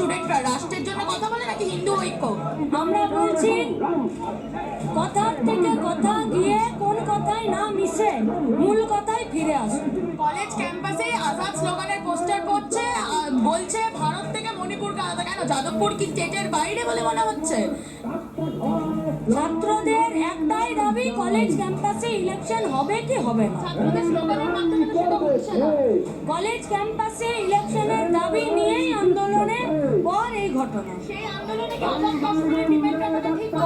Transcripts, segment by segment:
স্টুডেন্টরা রাষ্ট্রের জন্য কথা বলে নাকি হিন্দু ঐক্য? আমরা বলছি, কথার থেকে কথা গিয়ে কোন কথায় না মিশে, মূল কথায় ফিরে আসুন। কলেজ ক্যাম্পাসে আজাদ স্লোগানের পোস্টার করছে বলছে, ভারত থেকে মণিপুরকে আলাদা। কেন? যাদবপুর কি স্টেটের বাইরে বলে মনে হচ্ছে? ছাত্রদের একটাই দাবি কলেজ ক্যাম্পাসে ইলেকশন হবে কি হবে না? কলেজ ক্যাম্পাসে ইলেকশনের দাবি নিয়েই আন্দোলনের পর এই ঘটনা।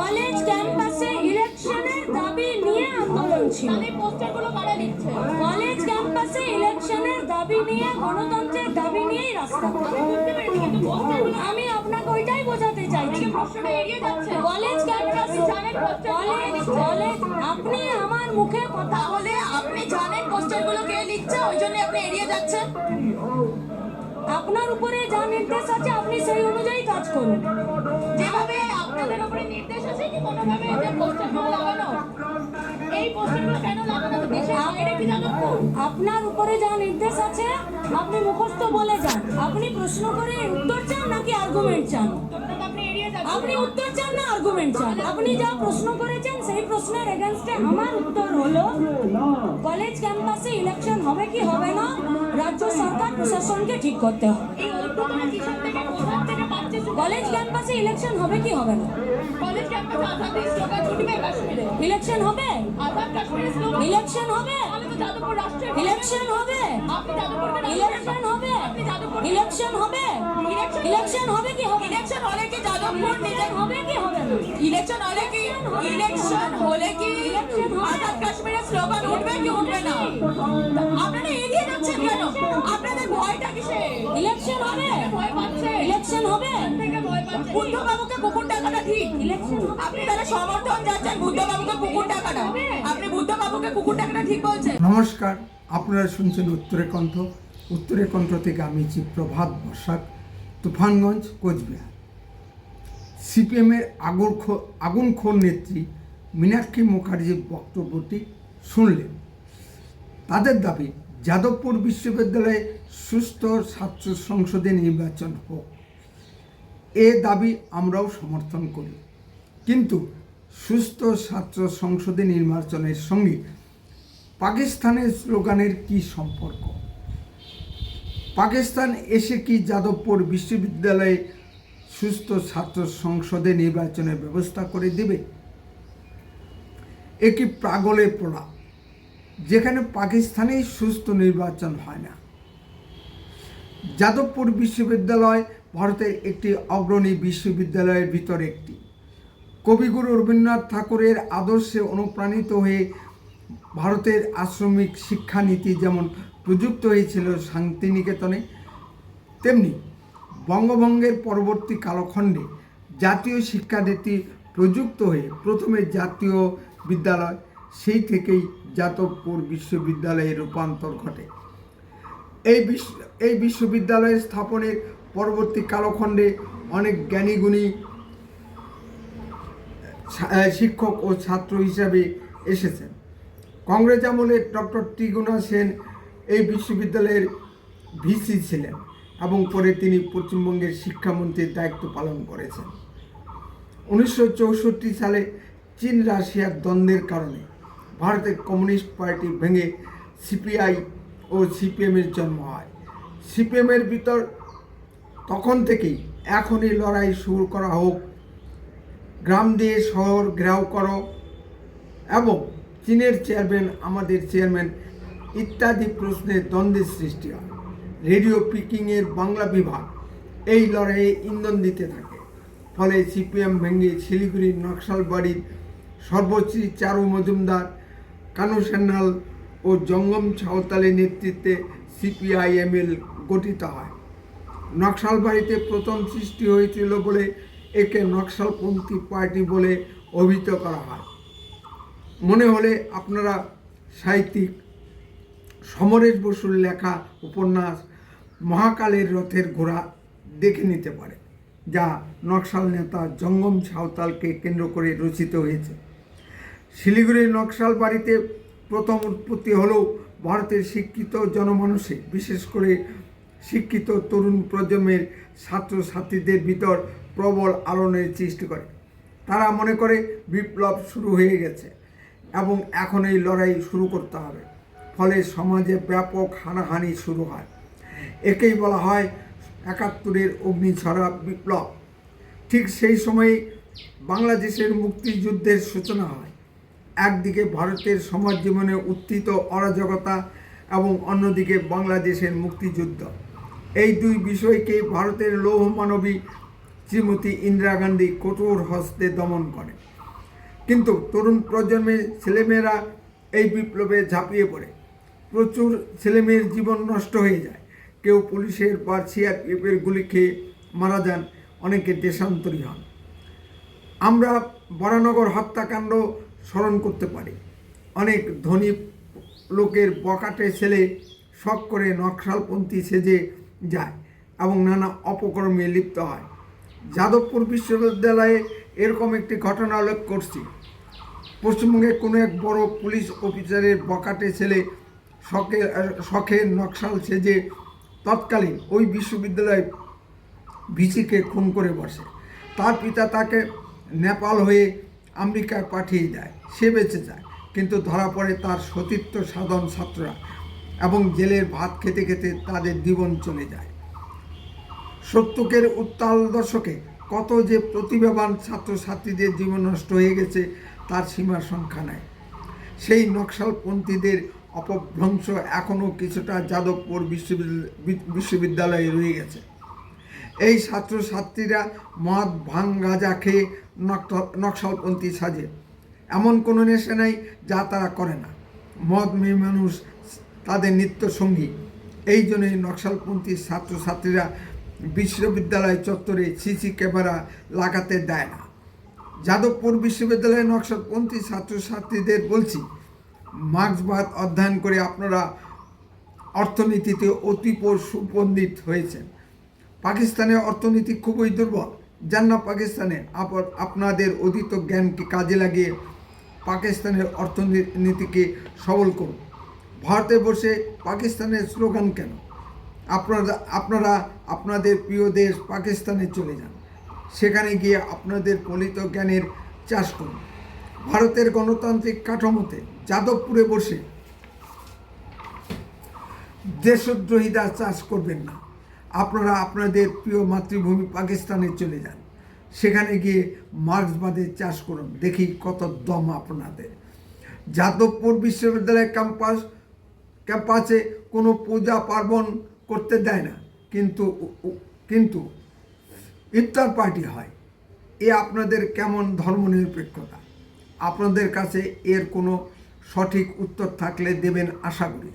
কলেজ ক্যাম্পাসে ইলেকশনের দাবি নিয়ে আন্দোলন ছিল। কলেজ ক্যাম্পাসে ইলেকশনের দাবি নিয়ে গণতন্ত্রের দাবি নিয়েই রাস্তা। আমি যাচ্ছে। কলেজ ক্যাম্পাসে কলেজ কলেজ। আপনি আমার মুখে কথা তাহলে আপনি জানেন পোস্টারগুলো কে লিখছে ওই জন্য আপনি এড়িয়ে যাচ্ছেন? আপনার উপরে যা নির্দেশ আছে আপনি সেই অনুযায়ী কাজ করুন। যেভাবে আপনাদের উপরে নির্দেশ আছে কি কোনোভাবে পোস্টারগুলো লাগানো? এই পোস্টারগুলো কেন লাগানো? বাইরে কি আপনার উপরে যা নির্দেশ আছে আপনি মুখস্থ বলে যান। আপনি প্রশ্ন করে উত্তর চান নাকি আর্গুমেন্ট চান? আপনি উত্তর চান না আর্গুমেন্ট চান। আপনি যা প্রশ্ন করেছেন সেই প্রশ্নের এগেনস্টে আমার উত্তর হলো কলেজ ক্যাম্পাসে ইলেকশন হবে কি হবে না রাজ্য সরকার প্রশাসনকে ঠিক করতে হবে। কলেজ ক্যাম্পাসে ইলেকশন হবে কি হবে না? কলেজ ক্যাম্পাসে আজাদের স্লোগান ছুটবে কাশ্মীরে। ইলেকশন হবে? আজাদ কাশ্মীরের স্লোগান ইলেকশন হবে? তো যাদবপুর ইলেকশন হবে? আপনি ইলেকশন হবে? আপনি যাদবপুর ইলেকশন হবে? ইলেকশন হবে কি হবে? যাদবপুর নিজের হবে কি হবে ইলেকশন হলে কি? ইলেকশন হলে কি? আজাদ কাশ্মীরের স্লোগান উঠবে কি উঠবে না? আপনারা যাচ্ছেন কেন? আপনাদের ভয়টা কিসে? ইলেকশন হবে। ভয় পাচ্ছে ইলেকশন হবে। বুদ্ধ বাবুকে কুকুর টাকাটা ঠিক। আপনি সমর্থন যাচ্ছেন বুদ্ধ বাবুকে কুকুর টাকাটা আপনি বুদ্ধ বাবুকে কুকুর টাকাটা ঠিক বলছেন। নমস্কার, আপনারা শুনছেন উত্তরে কণ্ঠ। উত্তরে কণ্ঠ থেকে আমি জি প্রভাত বর্ষাক, তুফানগঞ্জ, কোচবিহার। সিপিএমের আগুন আগুনখোর নেত্রী মীনাক্ষী মুখার্জির বক্তব্যটি শুনলেন। তাদের দাবি, যাদবপুর বিশ্ববিদ্যালয়ে সুস্থ ছাত্র সংসদে নির্বাচন হোক। এ দাবি আমরাও সমর্থন করি। কিন্তু সুস্থ ছাত্র সংসদে নির্বাচনের সঙ্গে পাকিস্তানের স্লোগানের কি সম্পর্ক? পাকিস্তান এসে কি যাদবপুর বিশ্ববিদ্যালয়ে সুস্থ ছাত্র সংসদে নির্বাচনের ব্যবস্থা করে দেবে। এ কি প্রাগলে পোড়া যেখানে পাকিস্তানেই সুস্থ নির্বাচন হয় না। যাদবপুর বিশ্ববিদ্যালয় ভারতের একটি অগ্রণী বিশ্ববিদ্যালয়ের ভিতর একটি। কবিগুরু রবীন্দ্রনাথ ঠাকুরের আদর্শে অনুপ্রাণিত হয়ে ভারতের আশ্রমিক শিক্ষানীতি যেমন প্রযুক্ত হয়েছিল শান্তিনিকেতনে, তেমনি বঙ্গভঙ্গের পরবর্তী কালখণ্ডে জাতীয় শিক্ষানীতি প্রযুক্ত হয়ে প্রথমে জাতীয় বিদ্যালয়, সেই থেকেই যাদবপুর বিশ্ববিদ্যালয়ে রূপান্তর ঘটে। এই বিশ্ব এই বিশ্ববিদ্যালয় স্থাপনের পরবর্তী কালখণ্ডে অনেক জ্ঞানীগুণী শিক্ষক ও ছাত্র হিসাবে এসেছেন। কংগ্রেস আমলে ডক্টর টিগুনা সেন এই বিশ্ববিদ্যালয়ের ভিসি ছিলেন। এবং পরে তিনি পশ্চিমবঙ্গের শিক্ষামন্ত্রীর দায়িত্ব পালন করেছেন। উনিশশো চৌষট্টি সালে চীন রাশিয়ার দ্বন্দ্বের কারণে ভারতের কমিউনিস্ট পার্টি ভেঙে সিপিআই ও সিপিএমের জন্ম হয়। সিপিএমের ভিতর তখন থেকেই এখনই লড়াই শুরু করা হোক, গ্রাম দিয়ে শহর ঘেরাও করো এবং চীনের চেয়ারম্যান, আমাদের চেয়ারম্যান ইত্যাদি প্রশ্নে দ্বন্দ্বের সৃষ্টি হয়। রেডিও পিকিংয়ের বাংলা বিভাগ এই লড়াইয়ে ইন্ধন দিতে থাকে। ফলে সিপিএম ভেঙে শিলিগুড়ির নকশালবাড়ির সর্বশ্রী চারু মজুমদার কানু সান্যাল ও জঙ্গম সাঁওতালের নেতৃত্বে সিপিআইএমএল গঠিত হয়। নকশালবাড়িতে প্রথম সৃষ্টি হয়েছিল বলে একে নকশালপন্থী পার্টি বলে অভিহিত করা হয়। মনে হলে আপনারা সাহিত্যিক সমরেশ বসুর লেখা উপন্যাস মহাকালের রথের ঘোড়া দেখে নিতে পারে, যা নকশাল নেতা জঙ্গম সাঁওতালকে কেন্দ্র করে রচিত হয়েছে। শিলিগুড়ির নকশাল বাড়িতে প্রথম উৎপত্তি হলেও ভারতের শিক্ষিত জনমানুষে, বিশেষ করে শিক্ষিত তরুণ প্রজন্মের ছাত্রছাত্রীদের ভিতর প্রবল আলোড়নের সৃষ্টি করে। তারা মনে করে বিপ্লব শুরু হয়ে গেছে এবং এখন এই লড়াই শুরু করতে হবে। ফলে সমাজে ব্যাপক হানাহানি শুরু হয়। একেই বলা হয় একাত্তরের অগ্নিছড়া বিপ্লব। ঠিক সেই সময়ে বাংলাদেশের মুক্তিযুদ্ধের সূচনা হয়। একদিকে ভারতের সমাজ জীবনে উত্থিত অরাজকতা এবং অন্যদিকে বাংলাদেশের মুক্তিযুদ্ধ। এই দুই বিষয়কে ভারতের লৌহ মানবী শ্রীমতী ইন্দিরা গান্ধী কঠোর হস্তে দমন করে কিন্তু তরুণ প্রজন্মের ছেলেমেয়েরা এই বিপ্লবে ঝাঁপিয়ে পড়ে। প্রচুর ছেলেমেয়ের জীবন নষ্ট হয়ে যায়। কেউ পুলিশের বা সিআরপিএফের গুলি খেয়ে মারা যান, অনেকে দেশান্তরী হন। আমরা বরানগর হত্যাকাণ্ড স্মরণ করতে পারি। অনেক ধনী লোকের বকাটে ছেলে শখ করে নকশালপন্থী সেজে যায় এবং নানা অপকর্মে লিপ্ত হয়। যাদবপুর বিশ্ববিদ্যালয়ে এরকম একটি ঘটনা উল্লেখ করছি। পশ্চিমবঙ্গে কোনো এক বড় পুলিশ অফিসারের বকাটে ছেলে শখে শখে নকশাল সেজে তৎকালীন ওই বিশ্ববিদ্যালয়ে ভিসিকে খুন করে বসে। তার পিতা তাকে নেপাল হয়ে আমেরিকায় পাঠিয়ে দেয়, সে বেঁচে যায়। কিন্তু ধরা পড়ে তার সতীর্থ সাধন ছাত্ররা এবং জেলের ভাত খেতে খেতে তাদের জীবন চলে যায়। সত্যকের উত্তাল দশকে কত যে প্রতিভাবান ছাত্রছাত্রীদের জীবন নষ্ট হয়ে গেছে, তার সীমার সংখ্যা নাই। সেই নকশালপন্থীদের অপভ্রংশ এখনও কিছুটা যাদবপুর বিশ্ববিদ্যালয় রয়ে গেছে। এই ছাত্রছাত্রীরা মদ, ভাং, গাঁজা খেয়ে নক- নকশালপন্থী সাজে। এমন কোনো নেশা নাই যা তারা করে না। মদ মেয়ে মানুষ তাদের নিত্য সঙ্গী এই জন্যই নকশালপন্থী ছাত্রছাত্রীরা বিশ্ববিদ্যালয় চত্বরে সিসি ক্যামেরা লাগাতে দেয় না। যাদবপুর বিশ্ববিদ্যালয়ের নকশালপন্থী ছাত্রছাত্রীদের বলছি মার্ক্সবাদ অধ্যয়ন করে আপনারা অর্থনীতিতে অতীব সুপণ্ডিত হয়েছেন। পাকিস্তানের অর্থনীতি খুবই দুর্বল। যান না পাকিস্তানে আপ- আপনাদের অতীত জ্ঞানকে কাজে লাগিয়ে পাকিস্তানের অর্থনীতিকে সবল করুন। ভারতে বসে পাকিস্তানের স্লোগান কেন? আপনারা আপনারা, আপনাদের প্রিয় দেশ পাকিস্তানে চলে যান। সেখানে গিয়ে আপনাদের ফলিত জ্ঞানের চাষ করুন। ভারতের গণতান্ত্রিক কাঠামোতে যাদবপুরে বসে দেশদ্রোহিতা চাষ করবেন না। আপনারা আপনাদের প্রিয় মাতৃভূমি পাকিস্তানে চলে যান। সেখানে গিয়ে মার্ক্সবাদের চাষ করুন। দেখি কত দম আপনাদের। যাদবপুর বিশ্ববিদ্যালয় ক্যাম্পাস, ক্যাম্পাসে কোনো পূজা পার্বণ করতে দেয় না। কিন্তু কিন্তু ইফতার পার্টি হয়। এ আপনাদের কেমন ধর্মনিরপেক্ষতা? আপনাদের কাছে এর কোনো সঠিক উত্তর থাকলে দেবেন আশা করি।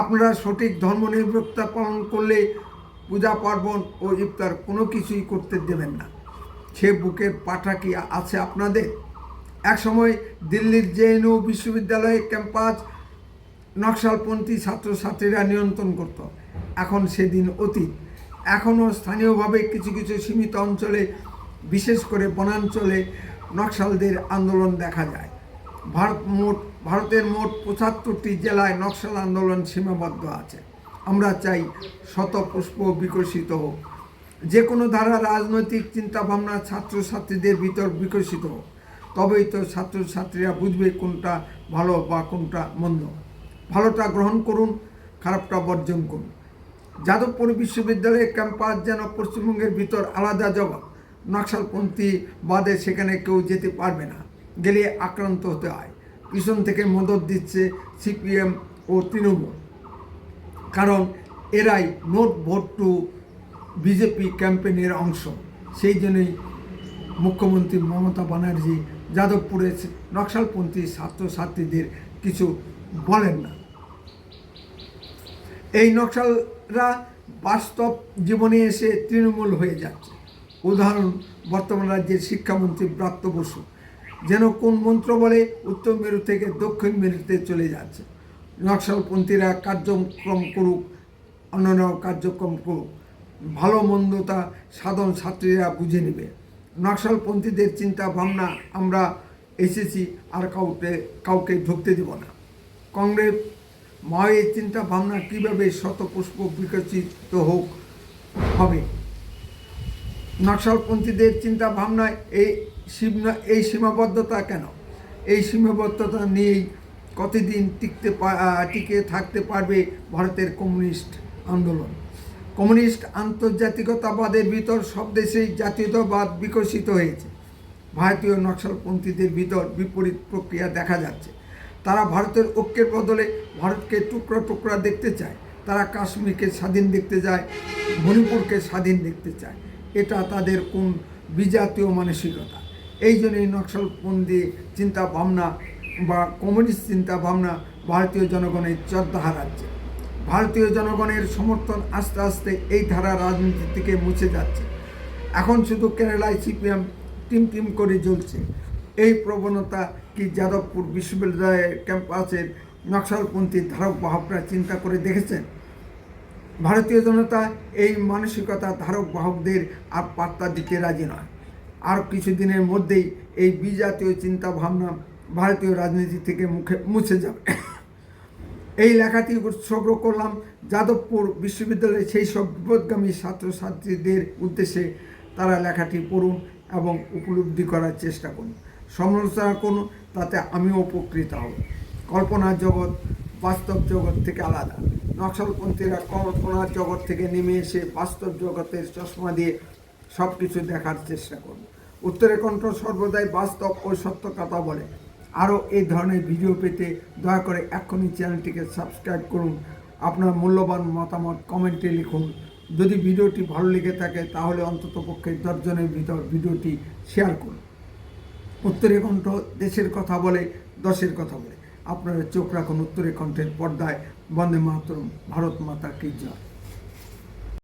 আপনারা সঠিক ধর্মনিরপেক্ষতা পালন করলে পূজা পার্বণ ও ইফতার কোনো কিছুই করতে দেবেন না। সে বুকের পাঠা কি আছে আপনাদের? একসময় দিল্লির জেএনইউ বিশ্ববিদ্যালয়ে ক্যাম্পাস নকশালপন্থী ছাত্রছাত্রীরা নিয়ন্ত্রণ করত। এখন সেদিন অতীত। এখনও স্থানীয়ভাবে কিছু কিছু সীমিত অঞ্চলে, বিশেষ করে বনাঞ্চলে নকশালদের আন্দোলন দেখা যায়। ভারত মোট, ভারতের মোট পঁচাত্তরটি জেলায় নকশাল আন্দোলন সীমাবদ্ধ আছে। আমরা চাই শতপুষ্প বিকশিত হোক। যে কোনো ধারা রাজনৈতিক চিন্তাভাবনা ছাত্রছাত্রীদের ভিতর বিকশিত হোক। তবেই তো ছাত্রছাত্রীরা বুঝবে কোনটা ভালো বা কোনটা মন্দ। ভালোটা গ্রহণ করুন, খারাপটা বর্জন করুন। যাদবপুর বিশ্ববিদ্যালয়ের ক্যাম্পাস যেন পশ্চিমবঙ্গের ভিতর আলাদা জগৎ নকশালপন্থী বাদে সেখানে কেউ যেতে পারবে না। গেলে আক্রান্ত হতে হয়। পিছন থেকে মদত দিচ্ছে সিপিএম ও তৃণমূল। কারণ এরাই নোট ভোট টু বিজেপি ক্যাম্পেনের অংশ। সেই জন্যই মুখ্যমন্ত্রী মমতা ব্যানার্জি যাদবপুরে নকশালপন্থী ছাত্রছাত্রীদের কিছু বলেন না। এই নকশালরা বাস্তব জীবনে এসে তৃণমূল হয়ে যাচ্ছে। উদাহরণ, বর্তমান রাজ্যের শিক্ষামন্ত্রী ব্রাত্য বসু। যেন কোন মন্ত্র বলে, উত্তর মেরু থেকে দক্ষিণ মেরুতে চলে যাচ্ছে। নকশালপন্থীরা কার্যক্রম করুক, অন্যান্য কার্যক্রম করুক। ভালো মন্দতা সাধারণ ছাত্রীরা বুঝে নেবে। নকশালপন্থীদের চিন্তা ভাবনা আমরা এসেছি, আর কাউকে কাউকে ঢুকতে দেব না। কংগ্রেস মায়ের চিন্তা ভাবনা কীভাবে শতপুষ্প বিকশিত হোক, হবে? নকশালপন্থীদের চিন্তা ভাবনায় এই সীমা এই সীমাবদ্ধতা কেন? এই সীমাবদ্ধতা নিয়েই কতদিন টিকতে টিকে থাকতে পারবে ভারতের কমিউনিস্ট আন্দোলন? কমিউনিস্ট আন্তর্জাতিকতাবাদের ভিতর সব দেশেই জাতীয়তাবাদ বিকশিত হয়েছে। ভারতীয় নকশালপন্থীদের ভিতর বিপরীত প্রক্রিয়া দেখা যাচ্ছে। তারা ভারতের ঐক্যের বদলে ভারতকে টুকরা টুকরা দেখতে চায়। তারা কাশ্মীরকে স্বাধীন দেখতে চায়, মণিপুরকে স্বাধীন দেখতে চায়। এটা তাদের কোন বিজাতীয় মানসিকতা। এই জন্যই নকশালপন্থী চিন্তা ভাবনা বা কমিউনিস্ট চিন্তা ভাবনা ভারতীয় জনগণের চর্দা হারাচ্ছে ভারতীয় জনগণের সমর্থন আস্তে আস্তে এই ধারা রাজনীতি থেকে মুছে যাচ্ছে। এখন শুধু কেরালায় সিপিএম টিম টিম করে জ্বলছে। এই প্রবণতা কি যাদবপুর বিশ্ববিদ্যালয়ের ক্যাম্পাসের নকশালপন্থী ধারক বাহকরা চিন্তা করে দেখেছেন? ভারতীয় জনতা এই মানসিকতা ধারক বাহকদের আর পাত্তা দিতে রাজি নয়। আর কিছুদিনের মধ্যেই এই বিজাতীয় চিন্তা ভাবনা ভারতীয় রাজনীতি থেকে মুখে মুছে যাবে। এই লেখাটি উৎসর্গ করলাম যাদবপুর বিশ্ববিদ্যালয়ের সেই সব বিপদগামী ছাত্রছাত্রীদের উদ্দেশ্যে। তারা লেখাটি পড়ুন এবং উপলব্ধি করার চেষ্টা করুন। সমালোচনা করুন, তাতে আমিও উপকৃত হব। কল্পনার জগৎ, বাস্তব জগৎ থেকে আলাদা। নকশালপন্থীরা কল্পনার জগৎ থেকে নেমে এসে বাস্তব জগতের চশমা দিয়ে সব কিছু দেখার চেষ্টা করুন উত্তরের কণ্ঠ সর্বদাই বাস্তব ও সত্য কথা বলে। আরও এই ধরনের ভিডিও পেতে দয়া করে এখনই চ্যানেলটিকে সাবস্ক্রাইব করুন। আপনার মূল্যবান মতামত কমেন্টে লিখুন। যদি ভিডিওটি ভালো লেগে থাকে, তাহলে অন্ততপক্ষে দশজনের ভিতর ভিডিওটি শেয়ার করুন। উত্তরের কণ্ঠ দেশের কথা বলে, দশের কথা বলে। আপনারা চোখ রাখুন উত্তরের কণ্ঠের পর্দায়। বন্দে মাতরম ভারত মাতা কি জয়?